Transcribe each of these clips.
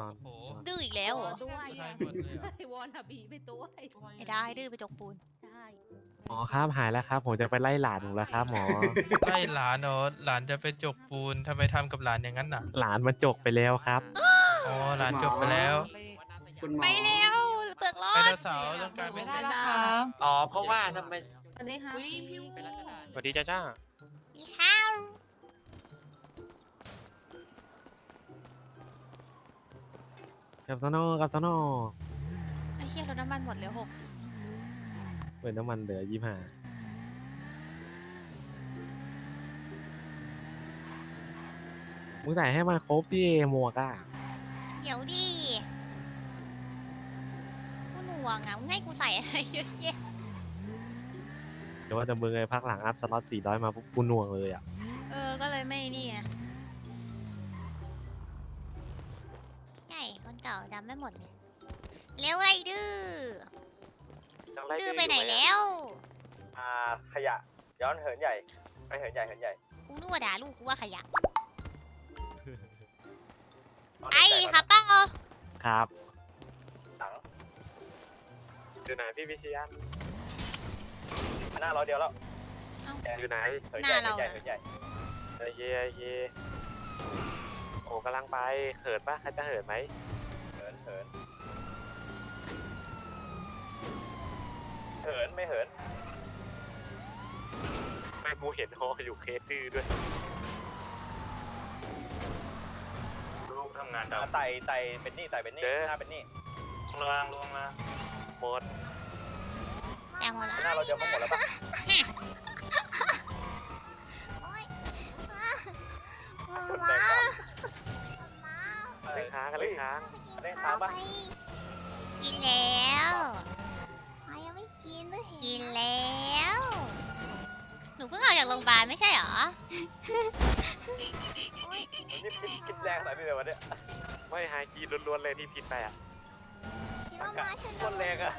นอน โอ้โห ดื้ออีกแล้วเหรอด้วยได้อะหมดเลยอะวอนอะบีไปด้วยไม่ได้ดื้อไปจกปูน ใช่หมอครับหายแล้วครับ ผมจะไปไล่หลานหนูแล้วครับ หมอ ไล่หลานเนาะหลานจะไปจกปูนทำไมทำกับหลานอย่างนั้นน่ะ หลานมันจกไปแล้วครับ อ๋อ หลานจบไปแล้วคุณหมอไปแล้วเปลือกร้อไดน โนเสาร์ต้องกลายเป็นได้ไดโนแล้วเสาร์ครับอ๋อเพราะว่าทำไม อันนี้ค่ะอุ๊ยพี่เป็นรัชดาสวัสดีจ้าจ้า มีข้าว กับซโนกับซโนไอ้เหี้ยรถน้ำมันหมดเหลือหกเปิดน้ำมันเหลือยี่ห้ามึงใส่ให้มันครบดิหมวกอะเดี๋ยวดิกูหน่วงอะมึงให้กูใส่อะไรเยอะแยะเดี๋ยวว่าแต่มึงไอ้พักหลังอัพสล็อตสี่ร้อยมาปุ๊บกูหน่วงเลยอะ เออ ก็เลยไม่นี่ไง ช่คนเก่าดำไม่หมดเลยเร็วไรดื้อดื้อไปไหนแล้ว อ่าขยะย้อนเหินใหญ่ไปเหินใหญ่เหินใหญ่กูนึกว่าด่าลูกกูว่าขยะเาไอ้เหินใหญ่ค่ะเป้าครับ หลังอยู่ไหนพี่พิชยันหน้าเราเดียวแล้วอยู่ไหนเหินใหญ่เหินใหญ่เหินใหญ่เอเยเอเยโอ้กำลังไปเหินปะใครจะเหินไหมเหินเหินเหินไม่เหินแม่งกูเห็นฮออยู่เคสดื้อด้วยลูกทำงานอ่าดำไต่ไต่เป็นนี่ไต่เป็นนี่เด้อหน้าเป็นนี่ลวงลวงละหมดแต่หัวละหน้าเราเดียวมันหมดแล้วปะโอ๊ยแดงก่อนเอเล่อนค้างกันเล่นค้างเล่น ค้างปะกินแล้วยังไม่กินด้วยกินแล้ว หนูเพิ่งออกจากโรงพยาบาลไม่ใช่เหรอ นี่คิดคิดแรงใส่พี่เลยวะเนี่ยไม่ไฮกีล้วนๆเลยที่ผิดไปอะอากาศโคตรแรงอะ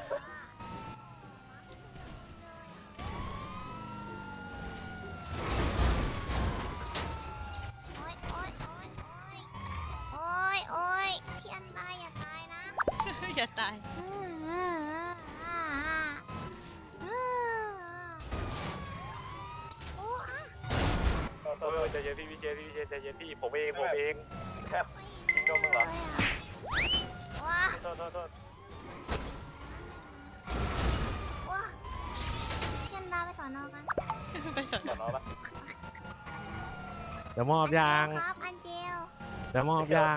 ใจเย็นพี่พี่เจพี่พี่เจใจเย็นพี่ผมเองผมเองยิงโดนมึงเหรอว้าโทษโทษโทษว้าพี่อันตายไปสอนอกันไปสอนสอนอปะเดี๋ยวมอบยางครับอันเจลเดี๋ยวมอบยาง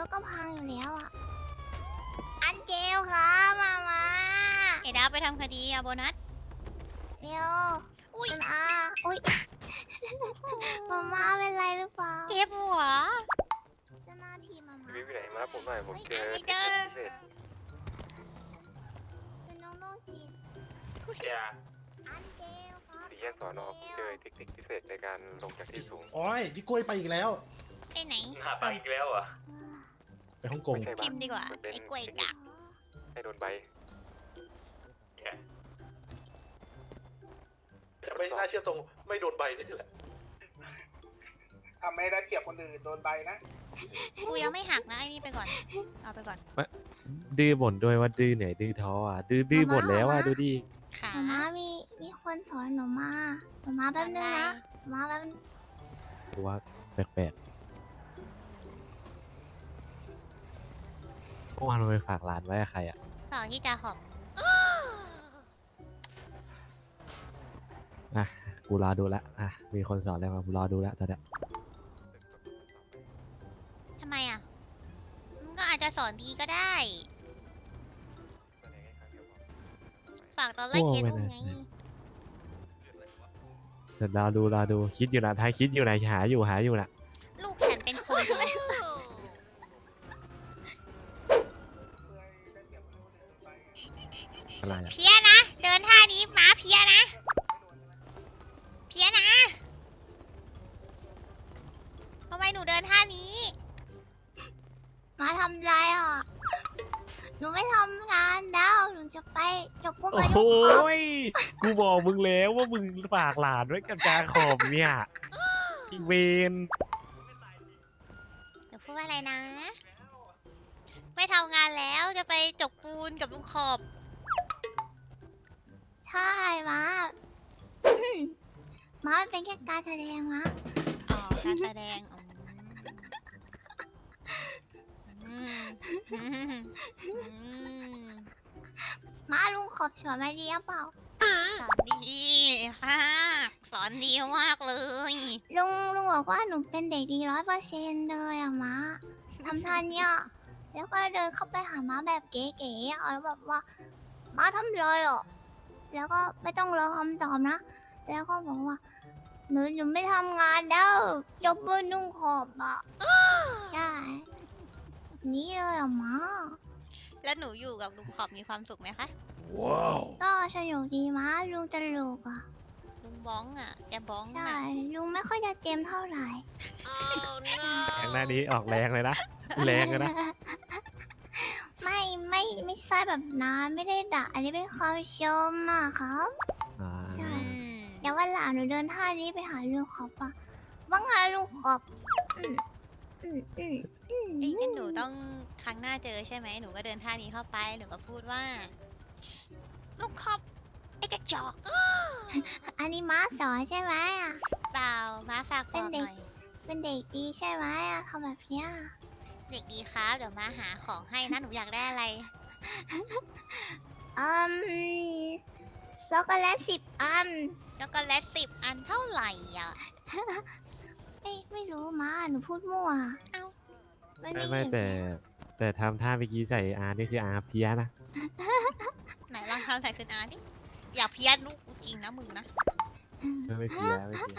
รถก็พังอยู่แล้วอะ อันเจลครับมามาเอ็ดาไปทำคดีอะโบนัส เร็วอุ้ยอาอุ้ยมาม่าเป็นไรหรือเปล่าเจ็บหัวเจ้าหน้าที่มาม่ารีบไปไหนมาผมหน่อยผมเจอฮ้ยเทคเดินินคพิเศษเป็นน้องโรคจิตอย่าอันเจลครับสี่แยกสอนอผมเจอเทคนิคพิเศษในการลงจากที่สูง โอ้ยพี่กล้วยไปอีกแล้ว ไปไหนหน้าไปอีกแล้วเหรอะ ไปฮ่องกง ไม่ใช่พิมพ์ดีกว่า มันเป็นไอ้กล้วยกะให้โดนใบจะไม่น่าเชื่อตรงไม่โดนใบนี่แหละทำไม่ได้เปรียบคนอื่นโดนใบนะกูยังไม่หักนะไอ้นี่ไปก่อน เอาไปก่อน ดื้อบ่นด้วยว่าดื้อเหนื่อยดื้อท้ออะ ดื้อดื้อหมดแล้วอะดูดิขาหนูมามีมีคนสอนหนูมาหนูมาแป๊บนึงนะหนูมาแป๊บนึงดูว่าแปลก มื่อวานเราไปฝากหลานไว้กับใครอะ ต่อที่จะหอบอะ กูรอดูละอะ มีคนสอนแล้วมากูรอดูละตอนเนี้ยทำไมอะ มันก็อาจจะสอนดีก็ได้ ฝากตอนไล่เคสลูกไง เดี๋ยวรอดูรอดู คิดอยู่นะท้ายคิดอยู่นะหาอยู่หาอยู่นะ อะไรอะเพียนะ เดินท่านี้หมาเพียนะ เพียนะทำไมหนูเดินท่านี้มาทำไรอะ หนูไม่ทำงานแล้ว หนูจะไปจบพวกโอ้กันโหยกูบอกมึงแล้วว่ามึงฝากหลานไว้กับจาขอบเนี่ยอีเวนหนูพูดว่าอะไรนะ ไม่ทำงานแล้วจะไปจกปูนกับลุงขอบ ใช่มามามันเป็นแค่การแสดงมาอ๋อการแสดงอืมอืมอืมมาลุงขอบสอนมาดีหรือเปล่าสอนดีมากสอนดีมากเลยลุงลุงบอกว่าหนูเป็นเด็กดีร้อยเปอร์เซ็นต์เลยอะมาทำท่าเนี้ยแล้วก็เดินเข้าไปหาม้าแบบเก๋ๆอะแล้วแบบว่า ม้าทำเลยอะ แล้วก็ไม่ต้องรอคำตอบนะ แล้วก็บอกว่า หนูหนูไม่ทำงานแล้วจบบนนุ่งขอบอะใช่นี่เลยอะมาแล้วหนูอยู่กับลุงขอบมีความสุขไหมคะก็สนุกดีมาลุงตลกอะ ลุงบ้องอะแกบ้องใช่อะลุงไม่ค่อยจะเต็มเท่าไหร่ แรงหน้านี้ออกแรงเลยนะ แรงเลยนะ ไม่ไม่ไม่ใช่แบบนั้นไม่ได้ด่าอันนี้เป็นความชมอะครับ อ่าใช่อืมเดี๋ยววันหลังหนูเดินท่านี้ไปหาลุงขอบอะว่าไงลุงขอบอืมอืมอืมอืมเอ้ยงั้นหนูต้องครั้งหน้าเจอใช่ไหมหนูก็เดินท่านี้เข้าไปหนูก็พูดว่าลุงขอบไอ้กระจอกอันนี้ม้าสอนใช่ไหมอะ เปล่ามาฝากบเป็อนกเด็หกน่อยเป็นเด็กดีใช่ไหมอะทำแบบเนี้ย เด็กดีครับ เดี๋ยวมาหาของให้นะ หนูอยากได้อะไร อืมช็อกโกแลตสิบอัน ช็อกโกแลตสิบอันเท่าไหร่อะ ไม่ไม่รู้มาหนูพูดมั่วเอ้า มันไม่มีไม่อยู่แต่แต่ทำท่าเมื่อกี้ใส่อานี่คืออาเพียนะ ไหนลองทำใส่คืนอาดิอย่าเพี้ยนลูกกูจริงนะมึงนะ ไม่ไม่เพียไม่เพีย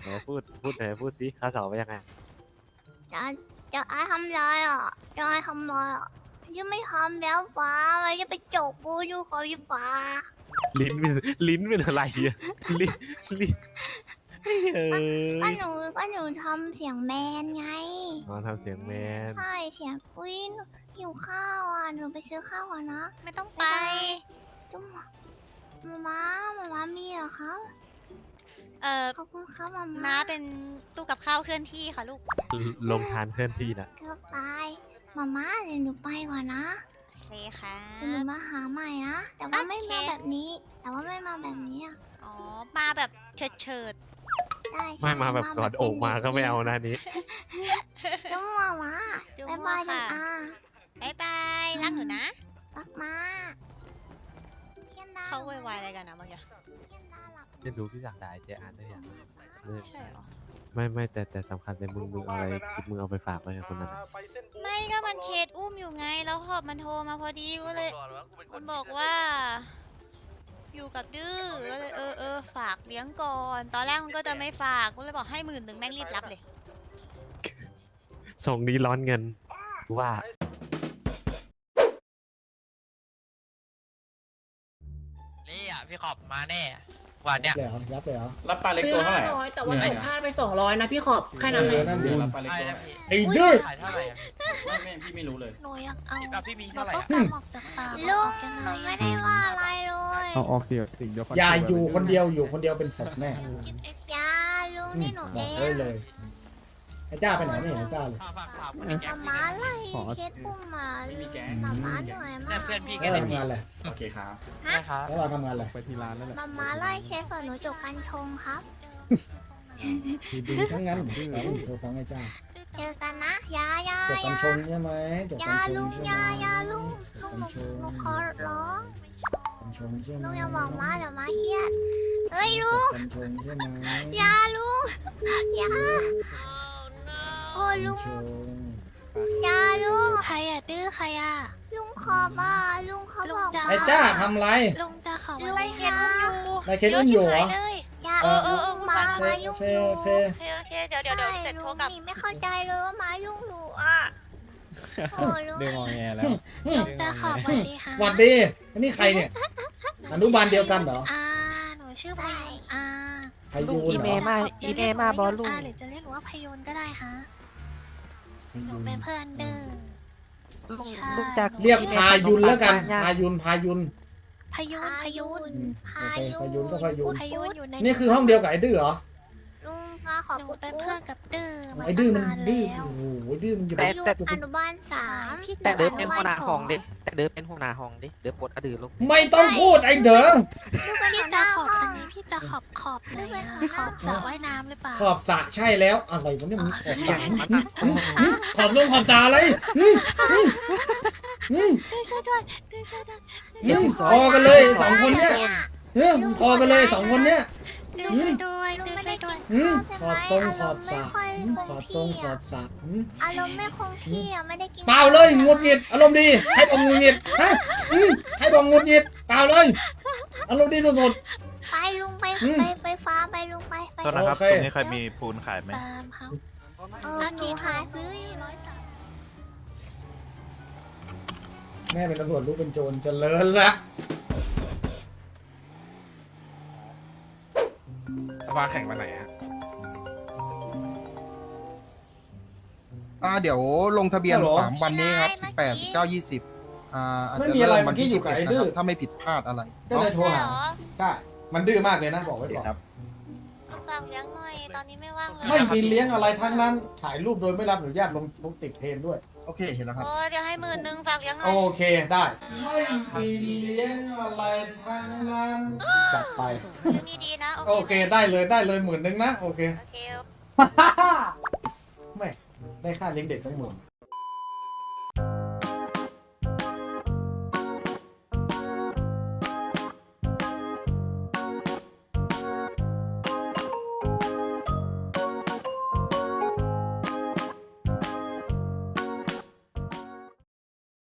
ไหนพูดพูดไหนพูดสิเขาสอบไปยังไง จะจะไอ้ทำลายอะจะไอ้ทำลายอะยังไม่ทำแล้วฟ้ามันจะไปจกปูอยู่ขอยี่ฟ้าลิ้นเป็นลิ้นเป็นอะไรอะลิ้นลิ้นเออก็หนูก็หนูทำเสียงแมนไงอ๋อทำเสียงแมนใช่เสียงอุ้ยหนูหิวข้าวอะหนูไปซื้อข้าวก่อนนะไม่ต้องไปจุ๊บมามามามามีเหรอครับ เออขอบคุณครับมามาน้าเป็นตู้กับข้าวเคลื่อนที่ค่ะลูก ลงทานเคลื่อนที่น่ะเกือบตายมามาเดี๋ยวหนูไปก่อนนะโอเคค่ะ เดี๋ยวหนูมาหาใหม่นะ แต่ว่าไม่โอเคมาแบบนี้ แต่ว่าไม่มาแบบนี้อะอ๋อ มาแบบเฉิดเฉิดได้ไม่ใช่มาแบบกอดอกมาก็ไม่เอานะนี้ จุ๊บมามาๆจุ๊บบ๊ายมั่วบายลุค่ะงอาบายบาย รักหนูนะ รักมาเทียนดาเขาโวยวายอะไรกันนะเมื่อกี้เทียนดาหลับจะดูพี่สักดาเจอานได้ยังเออใช่เหรอ ไม่ไม่แต่แต่สำคัญเลยมึงมึงเอาอะไรคลิปมึงเอาไปฝากไว้กับคนนั้นอะไปเส้นบูไม่ก็มันเคสอุ้มอยู่ไง แล้วหอบมันโทรมาพอดีก็เลย มันบอกว่า อยู่กับดื้อก็เลยเออเออฝากเลี้ยงก่อน ตอนแรกมันก็จะไม่ฝากก็เลยบอกให้หมื่นหนึ่งแม่งรีบรับเลย ส่งนี้ร้อนเงินกูว่า นี่อะพี่ขอบมาแน่ วันเนี้ยรับเลยเหรอรับปลาเล็กตัวเท่าไหร่อะแต่ว่าตกพลาดไปสองร้อยนะพี่ขอบแค่นั้นเอเลอย นั่นดู รับปลาเล็กไอ้ตัวนะเท่าไหร่พี่ไอ้ดื้อ ขายเท่าไหร่อะไม่ไม่พี่ไม่รู้เลย หนูอยากเอาพี่แบบพี่มีบอเท่ากไหร่ก็อะตามออกจากปากลุงหนูไม่ได้ว่าอะไรเลยเอาออกเสียสิ่งเดียวอย่าอยู่คนเดียวอยู่คนเดียวเป็นศพแน่อยาลุงนี่หนูบเออกไว้งเลย ไอ้จ้าไปไหนไม่เห็นไอ้จ้าเลย ฝากฝากฝากคนในแก๊มางพี่ม้าไงไล่เคสอุ้มมาไม่มีแก๊งมาม้าเหนื่อยมาเนี่ยกเพื่อนพี่แล้วเราทำงานอะไรโอเคครับนะครับแล้วเราทำงานอะไรไปที่ร้านนั่นแหละมาม้าไล่เคสส่วนหนูจบกันชงครับดีๆทั้งนั้นเราโทรฟังไอ้จ้าเจอกันนะอยาอยาจบอกันยาชงใช่ไหมจบอกันยาชลุงงใช่อไหมยาอยาลุงจลุบงกันชงหนูขอร้องกันชงใช่ไหมลุงอย่าบอกมาเดี๋ยวมาเครียดเฮ้ยจลุบงกันชงใช่ไหมอยาลุงอยา โอ้กันลุงชงอยาลุงใครอะดื้อใครอะลุงขอบ้าลุงเขาบอกว่าไอ้จ้าทำไรลุงจะขอลุงอยานายเคสอุ้มอยู่เหรออย่าเออเออมาโอมาเคยุ่โองเคอยู่โอเคโอเคโอเคเดี๋ยวเดี๋ยวเดี๋ยวเสร็จโทรกลับนี่ไม่เข้าใจเลยว่ามายุ่งหนูอะโอ้ลุงเรื่องงอแงแล้วลุงจะขอบสวัสดีค่ะหวัดดีอันนี้ใครเนี่ยอนุบาลเดียวกันเหรออ่าหนูชื่อพายุนอ่าพายุนเหรอมาอีเมมาบอลลูนหรือจะเรียกหนูว่าพายุนก็ได้ฮะพา หนูยุนเป็นเพื่อนดื้อลุงจากเรียกพายุนแล้วกัน พายุนพายุน พายุนพายุนพาโอเคยุพายุนก็พายุน พายุนอยู่ในนี่คือห้องเดียวกับไอ้ดื้อเหรอลุงคะขอบหนูคุณเป็นเพื่อนกับดื้อมาไอ้ดื้อมันตั้งนานดื้อแล้วโอ้โหไอ้ดื้อมันอยู่แต่อยู่แต่อยู่อนุบาลสามพี่แต่แต่เดิเดิมมเป็เป็นนหัหัววหหน้าน้าห้ห้อองงดิดิแต่ เดิมเป็นหัวหน้าห้องดิเดิมปลดอดีตลงไม่ต้องพูดไอ้เด้อพี่จะขอบอันนี้พี่จะขอบขอบไหนอะขอบสระว่ายน้ำหรือเปล่าขอบสระใช่แล้วอะไรวะเนี่ยมันขอบอสย่าระงมันอะขอบลงขอบสระอะไรอืมอืมอืมดื้อช่วยด้วยดื้อช่วยด้วยอืมพอกันเลยสองคนเนี้ยเออพอกันเลยสองคนเนี้ย ดื้อช่วยด้วยลุงดื้อไม่ช่ได้วยกิด้วยนอืมข้าวใช่ขไหมอบทรงขอบสระอืมขอบทอารมณ์ไม่คงรงที่ขออะบสระอืมอารมณ์ไม่คงที่อะไม่ได้กินเปล่าเลยงุดหงิดอารมณ์ดีให้บอกงุดหงิดฮะอืมให้บอกงุดหงิดเปล่าเลยอารมณ์ดีสุด ไปลุงไปอืม ไปไปฟ้าไปลุงไปไปโทษนะครับ โอเค ตรงนี้ใครมีปูนขายไหม ตามเขาเอออาหนูกีหาซื้อนี่ร้อยสามๆแม่เป็นตำรวจลูกเป็นโจรเจริญละ สภาแข่งวันไหนฮะอ่าเดี๋ยวลงทะเบียนสามวันนี้ครับสิบแปดสิบเก้ายี่สิบอ่าอาจไม่จะมีอะไรเริ่มเมื่วัอนกี้ที่อยี่ยู่สิบกับเอ็ดไอ้นะดื้คอรับถ้าไม่ผิดพลาดอะไรก็เลยโทรหาใช่มันดื้อมากเลยนะบอกไว้ก่อนฝากเลี้ยงหน่อย ตอนนี้ไม่ว่างเลยไม่มีเลี้ยงอะไรทั้งนั้น ถ่ายรูปโดยไม่รับอนุญาตลงลงติดเทรนด์ด้วย โอเคเห็นแล้วครับ โอ้เดี๋ยวให้หมื่นหนึ่งฝากเลี้ยงหน่โออยเคได้ ไม่มีเลี้ยงอะไรทั้งนั้นจัดไปชื่อนี้ดีนะ โอเคได้เลยได้เลยหมื่นหนึ่งนะ โอเค โอเคไม่ได้ค่าเลี้ยงเด็กตั้งหมื่น